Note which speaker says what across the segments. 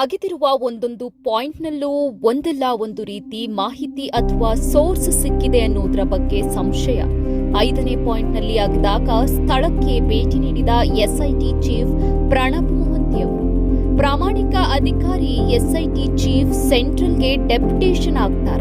Speaker 1: ಆಗಿದಿರುವ ಒಂದೊಂದು ಪಾಯಿಂಟ್ನಲ್ಲೂ ಒಂದಲ್ಲ ಒಂದು ರೀತಿ ಮಾಹಿತಿ ಅಥವಾ ಸೋರ್ಸ್ ಸಿಕ್ಕಿದೆ ಅನ್ನೋದರ ಬಗ್ಗೆ ಸಂಶಯ. ಐದನೇ ಪಾಯಿಂಟ್ನಲ್ಲಿ ಆಗಿದಾಗ ಸ್ಥಳಕ್ಕೆ ಭೇಟಿ ನೀಡಿದ ಎಸ್ಐಟಿ ಚೀಫ್ ಪ್ರಣಬ್ ಮೊಹಂತಿ ಅವರು. ಪ್ರಾಮಾಣಿಕ ಅಧಿಕಾರಿ ಎಸ್ಐಟಿ ಚೀಫ್ ಸೆಂಟ್ರಲ್ಗೆ ಡೆಪ್ಯುಟೇಷನ್ ಆಗ್ತಾರ.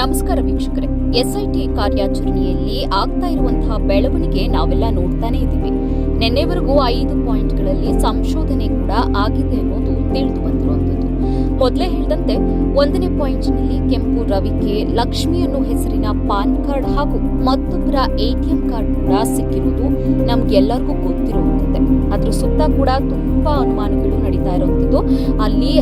Speaker 1: ನಮಸ್ಕಾರ ವೀಕ್ಷಕರೇ. ಎಸ್ಐಟಿ ಕಾರ್ಯಾಚರಣೆಯಲ್ಲಿ ಆಗ್ತಾ ಇರುವಂತಹ ಬೆಳವಣಿಗೆ ನಾವೆಲ್ಲ ನೋಡ್ತಾನೆ ಇದ್ದೀವಿ. ನಿನ್ನೆವರೆಗೂ ಐದು ಪಾಯಿಂಟ್ಗಳಲ್ಲಿ ಸಂಶೋಧನೆ ಕೂಡ ಆಗಿದೆ ಅನ್ನೋದು ತಿಳಿದು ಬಂದಿರುವಂಥದ್ದು. ಮೊದಲೇ ಹೇಳಿದಂತೆ ಒಂದನೇ ಪಾಯಿಂಟ್ನಲ್ಲಿ ಕೆಂಪು ರವಿಕೆ ಲಕ್ಷ್ಮಿ ಅನ್ನೋ ಹೆಸರಿನ ಪಾನ್ ಕಾರ್ಡ್ ಹಾಗೂ ಮತ್ತೊಬ್ಬರ ಎಟಿಎಂ ಕಾರ್ಡ್ ಕೂಡ ಸಿಕ್ಕಿರುವುದು ನಮ್ಗೆಲ್ಲರಿಗೂ ಗೊತ್ತಿರುವಂಥದ್ದೇ. ಅದ್ರ ಸುತ್ತ ಕೂಡ ತುಂಬಾ ಅನುಮಾನಗಳು ನಡೀತಾ ಇರುವಂಥದ್ದು. ಅಲ್ಲಿ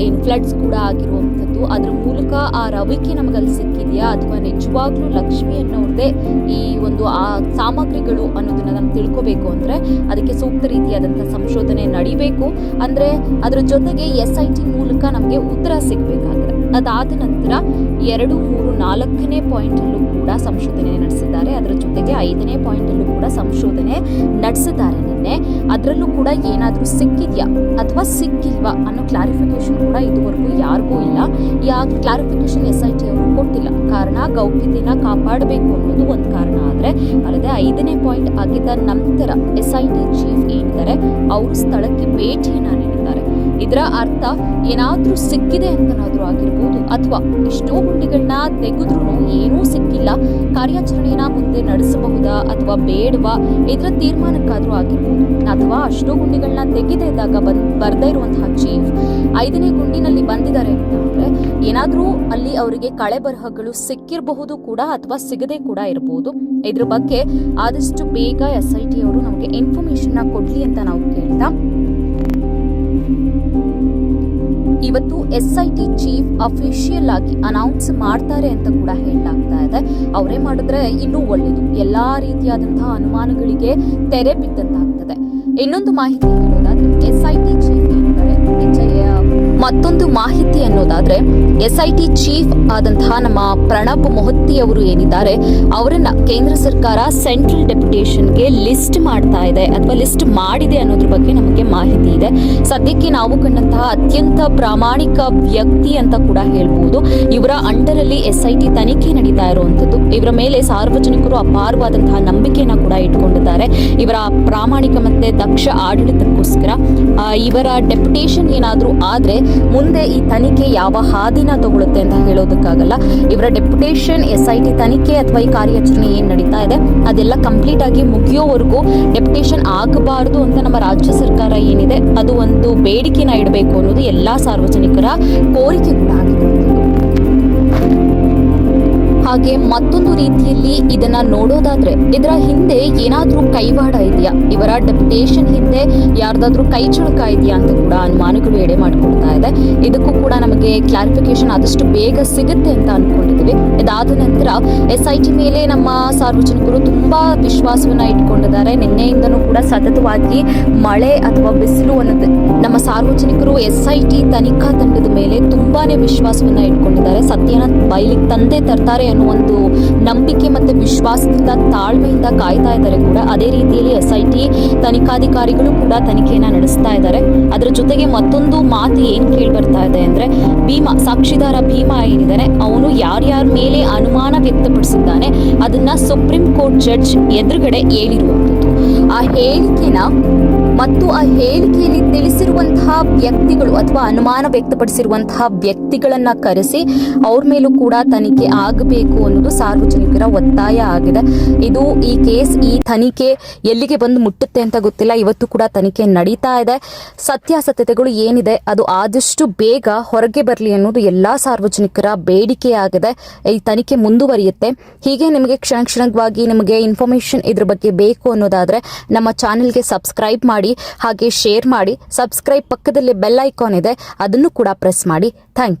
Speaker 1: ಏನ್ ಫ್ಲಡ್ಸ್ ಕೂಡ ಆಗಿರುವಂಥದ್ದು. ಅದ್ರ ಮೂಲಕ ಆ ರವಿಕೆ ನಮಗಲ್ಲಿ ಸಿಕ್ಕಿದೆಯಾ? ಅಥವಾ ನಿಜವಾಗ್ಲೂ ಲಕ್ಷ್ಮಿ ಅನ್ನೋರ್ದೇ ಈ ಒಂದು ಆ ಸಾಮಗ್ರಿಗಳು ಅನ್ನೋದನ್ನ ನಾವು ತಿಳ್ಕೋಬೇಕು ಅಂದ್ರೆ ಅದಕ್ಕೆ ಸೂಕ್ತ ರೀತಿಯಾದಂತಹ ಸಂಶೋಧನೆ ನಡಿಬೇಕು. ಅಂದ್ರೆ ಅದರ ಜೊತೆಗೆ ಎಸ್ ಐ ಟಿ ಮೂಲಕ ನಮಗೆ ಉತ್ತರ ಸಿಗಬೇಕಾಗಿದೆ ಅದಾದ ನಂತರ ಎರಡು, ಮೂರು, ನಾಲ್ಕನೇ ಪಾಯಿಂಟಲ್ಲೂ ಕೂಡ ಸಂಶೋಧನೆ ನಡೆಸಿದ್ದಾರೆ. ಅದರ ಜೊತೆಗೆ ಐದನೇ ಪಾಯಿಂಟಲ್ಲೂ ಕೂಡ ಸಂಶೋಧನೆ ನಡೆಸಿದ್ದಾರೆ ನಿನ್ನೆ. ಅದರಲ್ಲೂ ಕೂಡ ಏನಾದರೂ ಸಿಕ್ಕಿದ್ಯಾ ಅಥವಾ ಸಿಕ್ಕಿಲ್ವಾ ಅನ್ನೋ ಕ್ಲಾರಿಫಿಕೇಶನ್ ಕೂಡ ಇದುವರೆಗೂ ಯಾರಿಗೂ ಇಲ್ಲ. ಯಾ ಕ್ಲಾರಿಫಿಕೇಶನ್ ಎಸ್ ಐ ಟಿ ಅವರು ಕೊಟ್ಟಿಲ್ಲ. ಕಾರಣ ಗೌಪ್ಯತೆನ ಕಾಪಾಡಬೇಕು ಅನ್ನೋದು ಒಂದು ಕಾರಣ. ಆದರೆ ಅಲ್ಲದೆ ಐದನೇ ಪಾಯಿಂಟ್ ಆಗಿದ್ದ ನಂತರ ಎಸ್ ಐ ಟಿ ಚೀಫ್ ಏನಿದ್ದಾರೆ, ಅವರು ಸ್ಥಳಕ್ಕೆ ಭೇಟಿಯನ್ನು ನೀಡಿದ್ದಾರೆ. ಇದರ ಅರ್ಥ ಏನಾದ್ರೂ ಸಿಕ್ಕಿದೆ ಅಂತನಾದ್ರೂ ಆಗಿರ್ಬೋದು, ಅಥವಾ ಎಷ್ಟೋ ಗುಂಡಿಗಳನ್ನ ತೆಗೆದ್ರೂ ಏನೂ ಸಿಕ್ಕಿಲ್ಲ, ಕಾರ್ಯಾಚರಣೆಯನ್ನ ಮುಂದೆ ನಡೆಸಬಹುದಾ ಅಥವಾ ಬೇಡವಾ ಇದರ ತೀರ್ಮಾನಕ್ಕಾದ್ರೂ ಆಗಿರ್ಬೋದು. ಅಥವಾ ಅಷ್ಟೋ ಗುಂಡಿಗಳನ್ನ ತೆಗೆದೇ ಇದ್ದಾಗ ಬಂದ್ ಬರ್ದೇ ಇರುವಂತಹ ಚೀಫ್ ಐದನೇ ಗುಂಡಿನಲ್ಲಿ ಬಂದಿದ್ದಾರೆ ಅಂತ ಅಂದ್ರೆ, ಏನಾದ್ರೂ ಅಲ್ಲಿ ಅವರಿಗೆ ಕಳೆ ಬರಹಗಳು ಸಿಕ್ಕಿರಬಹುದು ಕೂಡ ಅಥವಾ ಸಿಗದೆ ಕೂಡ ಇರಬಹುದು ಇದ್ರ ಬಗ್ಗೆ ಆದಷ್ಟು ಬೇಗ ಎಸ್ ಐ ಟಿ ಅವರು ನಮಗೆ ಇನ್ಫಾರ್ಮೇಶನ್ ಕೊಡ್ಲಿ ಅಂತ ನಾವು ಕೇಳ್ತಾ ಇವತ್ತು S I T chief official ಆಗಿ ಅನೌನ್ಸ್ ಮಾಡ್ತಾರೆ ಅಂತ ಕೂಡ ಹೇಳಲಾಗ್ತಾ ಇದೆ. ಅವರೇ ಮಾಡಿದ್ರೆ ಇನ್ನೂ ಒಳ್ಳೆಯದು ಎಲ್ಲಾ ರೀತಿಯಾದಂತಹ ಅನುಮಾನಗಳಿಗೆ ತೆರೆ ಬಿದ್ದಂತಾಗ್ತದೆ. ಇನ್ನೊಂದು ಮಾಹಿತಿ ಹೇಳೋದಾದ್ರೆ ಟಿ ಚೀಫ್ ಮತ್ತೊಂದು ಮಾಹಿತಿ ಅನ್ನೋದಾದ್ರೆ, ಎಸ್ಐಟಿ ಚೀಫ್ ಆದಂತಹ ನಮ್ಮ ಪ್ರಣಬ್ ಮೊಹತ್ತಿ ಅವರು ಏನಿದ್ದಾರೆ, ಅವರನ್ನ ಕೇಂದ್ರ ಸರ್ಕಾರ ಸೆಂಟ್ರಲ್ ಡೆಪ್ಯುಟೇಷನ್ಗೆ ಲಿಸ್ಟ್ ಮಾಡ್ತಾ ಇದೆ, ಅಥವಾ ಲಿಸ್ಟ್ ಮಾಡಿದೆ ಅನ್ನೋದ್ರ ಬಗ್ಗೆ ನಮಗೆ ಮಾಹಿತಿ ಇದೆ. ಸದ್ಯಕ್ಕೆ ನಾವು ಕಂಡಂತಹ ಅತ್ಯಂತ ಪ್ರಾಮಾಣಿಕ ವ್ಯಕ್ತಿ ಅಂತ ಕೂಡ ಹೇಳ್ಬೋದು. ಇವರ ಅಂಡರಲ್ಲಿ ಎಸ್ಐಟಿ ತನಿಖೆ ನಡೀತಾ ಇರುವಂತದ್ದು ಇವರ ಮೇಲೆ ಸಾರ್ವಜನಿಕರು ಅಪಾರವಾದಂತಹ ನಂಬಿಕೆಯನ್ನ ಕೂಡ ಇಟ್ಕೊಂಡಿದ್ದಾರೆ. ಇವರ ಪ್ರಾಮಾಣಿಕ ಮತ್ತೆ ದಕ್ಷ ಆಡಳಿತಕ್ಕೋಸ್ಕರ. ಇವರ ಡೆಪ್ಯುಟೇಷನ್ ಏನಾದರೂ ಆದ್ರೆ ಮುಂದೆ ಈ ತನಿಖೆ ಯಾವ ಹಾದಿನ ತಗೊಳುತ್ತೆ ಅಂತ ಹೇಳೋದಕ್ಕಾಗಲ್ಲ. ಇವರ ಡೆಪ್ಯುಟೇಷನ್ ಎಸ್ ಐ ಟಿ ತನಿಖೆ ಅಥವಾ ಈ ಕಾರ್ಯಾಚರಣೆ ಏನು ನಡೀತಾ ಇದೆ, ಅದೆಲ್ಲ ಕಂಪ್ಲೀಟ್ ಆಗಿ ಮುಗಿಯೋವರೆಗೂ ಡೆಪ್ಯುಟೇಷನ್ ಆಗಬಾರದು ಅಂತ ನಮ್ಮ ರಾಜ್ಯ ಸರ್ಕಾರ ಏನಿದೆ, ಅದು ಒಂದು ಬೇಡಿಕೆನ ಇಡಬೇಕು ಅನ್ನೋದು ಎಲ್ಲಾ ಸಾರ್ವಜನಿಕರ ಕೋರಿಕೆ ಕೂಡ ಆಗಿರುವಂಥದ್ದು ಹಾಗೆ ಮತ್ತೊಂದು ರೀತಿಯಲ್ಲಿ ಇದನ್ನ ನೋಡೋದಾದ್ರೆ, ಇದರ ಹಿಂದೆ ಏನಾದ್ರೂ ಕೈವಾಡ ಇದೆಯಾ? ಇವರ ಡೆಪ್ಯುಟೇಷನ್ ಹಿಂದೆ ಯಾರ್ದಾದ್ರೂ ಕೈ ಚುಳುಕ ಇದೆಯಾ ಅಂತ ಕೂಡ ಅನುಮಾನಗಳು ಎಡೆ ಮಾಡಿಕೊಡ್ತಾ ಇದೆ ಇದಕ್ಕೂ ಕೂಡ ನಮಗೆ ಕ್ಲಾರಿಫಿಕೇಶನ್ ಆದಷ್ಟು ಬೇಗ ಸಿಗುತ್ತೆ ಅಂತ ಅನ್ಕೊಂಡಿದ್ದೀವಿ. ಇದಾದ ನಂತರ ಎಸ್ ಐ ಟಿ ಮೇಲೆ ನಮ್ಮ ಸಾರ್ವಜನಿಕರು ತುಂಬಾ ವಿಶ್ವಾಸವನ್ನ ಇಟ್ಕೊಂಡಿದ್ದಾರೆ. ನಿನ್ನೆಯಿಂದನೂ ಕೂಡ ಸತತವಾಗಿ ಮಳೆ ಅಥವಾ ಬಿಸಿಲು ಅನ್ನೋದು ನಮ್ಮ ಸಾರ್ವಜನಿಕರು ಎಸ್ ಐ ಟಿ ತನಿಖಾ ತಂಡದ ಮೇಲೆ ತುಂಬಾನೇ ವಿಶ್ವಾಸವನ್ನ ಇಟ್ಕೊಂಡಿದ್ದಾರೆ. ಸತ್ಯನ ಬಯಲಿಗೆ ತಂದೆ ತರ್ತಾರೆ ಅನ್ನೋ ಒಂದು ನಂಬಿಕೆ ಮತ್ತೆ ವಿಶ್ವಾಸದಿಂದ ತಾಳ್ಮೆಯಿಂದ ಕಾಯ್ತಾ ಇದ್ದಾರೆ ಕೂಡ. ಅದೇ ರೀತಿಯಲ್ಲಿ ಎಸ್ ಐ ಟಿ ತನಿಖಾಧಿಕಾರಿಗಳು ಕೂಡ ತನಿಖೆಯನ್ನ ನಡೆಸ್ತಾ ಇದ್ದಾರೆ. ಅದರ ಜೊತೆಗೆ ಮತ್ತೊಂದು ಮಾತು ಏನ್ ಕೇಳಿ ಬರ್ತಾ ಇದೆ ಅಂದ್ರೆ ಭೀಮಾ, ಸಾಕ್ಷಿದಾರ ಭೀಮಾ ಏನಿದ್ದಾನೆ ಅವನು ಯಾರ್ಯಾರ ಮೇಲೆ ಅನುಮಾನ ವ್ಯಕ್ತಪಡಿಸಿದ್ದಾನೆ, ಅದನ್ನ ಸುಪ್ರೀಂ ಕೋರ್ಟ್ ಜಡ್ಜ್ ಎದುರುಗಡೆ ಹೇಳಿರುವಂಥದ್ದು. ಆ ಹೇಳಿಕೆನ ಮತ್ತು ಆ ಹೇಳಿಕೆಯಲ್ಲಿ ವ್ಯಕ್ತಿಗಳು ಅಥವಾ ಅನುಮಾನ ವ್ಯಕ್ತಪಡಿಸಿರುವಂತಹ ವ್ಯಕ್ತಿಗಳನ್ನ ಕರೆಸಿ ಅವ್ರ ಮೇಲೂ ಕೂಡ ತನಿಖೆ ಆಗಬೇಕು ಅನ್ನೋದು ಸಾರ್ವಜನಿಕರ ಒತ್ತಾಯ ಆಗಿದೆ. ಇದು ಈ ಕೇಸ್ ಈ ತನಿಖೆ ಎಲ್ಲಿಗೆ ಬಂದು ಮುಟ್ಟುತ್ತೆ ಅಂತ ಗೊತ್ತಿಲ್ಲ. ಇವತ್ತು ಕೂಡ ತನಿಖೆ ನಡೀತಾ ಇದೆ. ಸತ್ಯಾಸತ್ಯತೆಗಳು ಏನಿದೆ, ಅದು ಆದಷ್ಟು ಬೇಗ ಹೊರಗೆ ಬರಲಿ ಅನ್ನೋದು ಎಲ್ಲಾ ಸಾರ್ವಜನಿಕರ ಬೇಡಿಕೆಯಾಗಿದೆ ಈ ತನಿಖೆ ಮುಂದುವರಿಯುತ್ತೆ. ಹೀಗೆ ನಿಮಗೆ ಕ್ಷಣ ಕ್ಷಣವಾಗಿ ನಿಮಗೆ ಇನ್ಫಾರ್ಮೇಶನ್ ಇದ್ರ ಬಗ್ಗೆ ಬೇಕು ಅನ್ನೋದಾದ್ರೆ ನಮ್ಮ ಚಾನೆಲ್ಗೆ ಸಬ್ಸ್ಕ್ರೈಬ್ ಮಾಡಿ, ಹಾಗೆ ಶೇರ್ ಮಾಡಿ ಸಬ್ಸ್ಕ್ರೈಬ್ ಪಕ್ಕದಲ್ಲಿ ಬೆಲ್ ಐಕಾನ್ ಇದೆ ಅದನ್ನು ಕೂಡ ಪ್ರೆಸ್ ಮಾಡಿ. Thank you